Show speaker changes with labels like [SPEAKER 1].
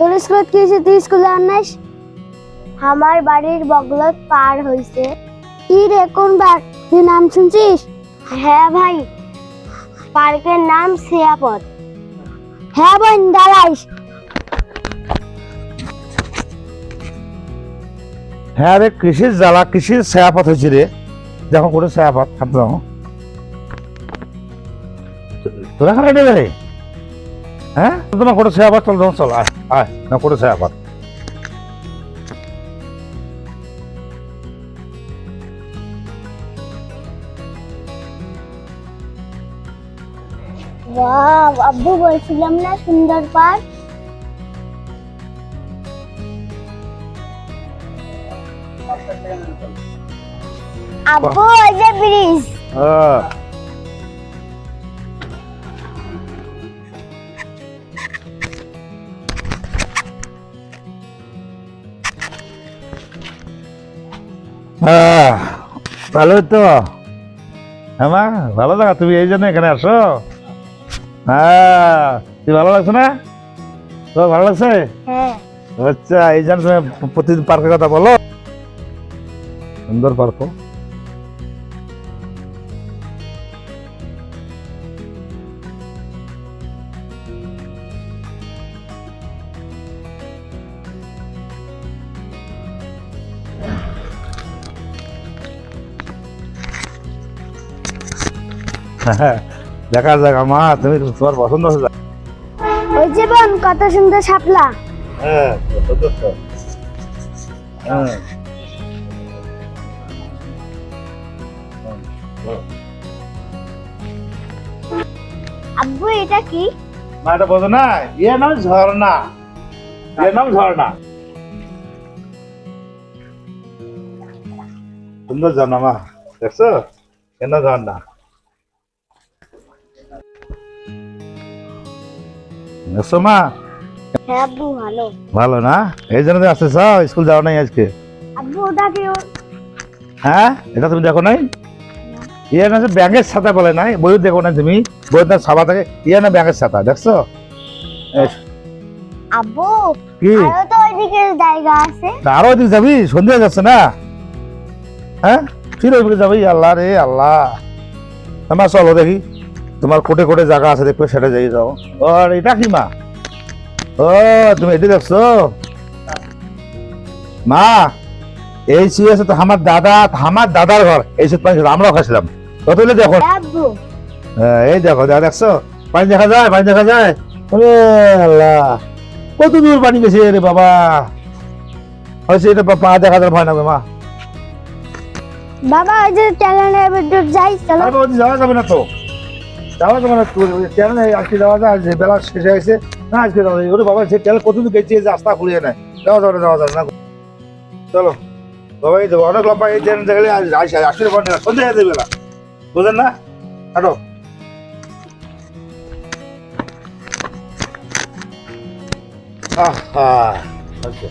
[SPEAKER 1] তোর স্কুলত কি হয়েছে তুই স্কুলে আনাস আমার বাড়ির বগলত পার হইছে। কি রে কোন বার তুই নাম শুনছিস? হ্যাঁ ভাই পার্কের নাম সিয়াপথ হ্যাঁ বোন দাঁড়াইস।
[SPEAKER 2] হ্যাঁ রে কৃষির জ্বালা কৃষির ছায়াপথ হয়েছে রে। দেখো করে ছায়াপথ হাত তোরা খারাপ রে? হ্যাঁ? তোমার করে ছায়াপথ চল দাও চল আয় আয় না করে ছায়াপথ
[SPEAKER 1] বাহ আব্বু বলছিলাম না সুন্দর পার্ক? আব্বু ওই যে ব্রিজ।
[SPEAKER 2] হ্যাঁ। আহ, ভালো তো। হ্যাঁ মা ভালো লাগা তুমি এই জন্য এখানে আসো। হ্যাঁ তুই ভালো লাগছে না? তোর ভালো লাগছে?
[SPEAKER 1] হ্যাঁ।
[SPEAKER 2] আচ্ছা এই জন্য তুমি প্রতিদিন পার্কের কথা বলো। সুন্দর পার্ক দেখা যাক মা তুমি তোমার পছন্দ হয়ে যাক
[SPEAKER 1] ওই যে বোন কত সুন্দর শাপলা।
[SPEAKER 2] হ্যাঁ হ্যাঁ।
[SPEAKER 1] আব্বু এটা কি?
[SPEAKER 2] মা এটা বোঝো না ইয়ে নাম ঝর্ণা। ইয়ে নাম ঝর্ণা। সুন্দর ঝর্ণা মা দেখছ? কেন ঝর্ণা?
[SPEAKER 1] হ্যাঁ আব্বু ভালো।
[SPEAKER 2] ভালো না? এই জন্য তুমি আসতেছ স্কুল যাও নাই আজকে?
[SPEAKER 1] আব্বু ওটা কি
[SPEAKER 2] হ্যাঁ? এটা তুমি দেখো নাই? ইয়ে না ব্যাঙের ছাতা বলে নাই? বই দেখো না তুমি? বই না ছাপা থাকে। ইয়ে না ব্যাঙের ছাতা দেখছ?
[SPEAKER 1] আব্বু
[SPEAKER 2] কি?
[SPEAKER 1] আরও তো ওইদিকে জায়গা আছে।
[SPEAKER 2] আরও ওদিকে যাবি? সন্ধ্যা যাচ্ছে না? হ্যাঁ? ফিরে ওইদিকে যাবি? আল্লাহ রে আল্লাহ। আমার চলো দেখি। তোমার কোটে কোটে জায়গা আছে দেখবে সেটা যাই যাও। আর এটা কি মা? ও তুমি এটি দেখছ? মা এই আছে তো আমার দাদা আমার দাদার ঘর। এই সব পানি আমরাও খাইছিলাম। কত দেখো।
[SPEAKER 1] হ্যাঁ
[SPEAKER 2] এই দেখো দেখো দেখছ? পানি দেখা যায় পানি দেখা যায়। ওরে আল্লাহ কত দূর পানি গেছে রে বাবা। হয়েছে এটা পা- দেখা যায় ভয় না মা।
[SPEAKER 1] বাবা ওই যে ট্যালেন্টের ভিতর যাই চলো।
[SPEAKER 2] যাওয়া যাবে না তো? যাওয়া যাবে না, তো কেন আজকে যাওয়া যায় যে বেলা শেষ হয়ে না, আজকে যাওয়া যায়। ওরে বাবা সে তেল কতদূর গেছে রাস্তা খুলিয়ে নেয়। যাওয়া যাবে না, যাওয়া যাবে না। চলো, বাবা, এই দেবো অনেক লম্বা এই ট্রেন দেখলে আসে, আসলে সন্ধ্যা হয়ে বেলা। বুঝলেন না? হাঁটো। আহা আচ্ছা।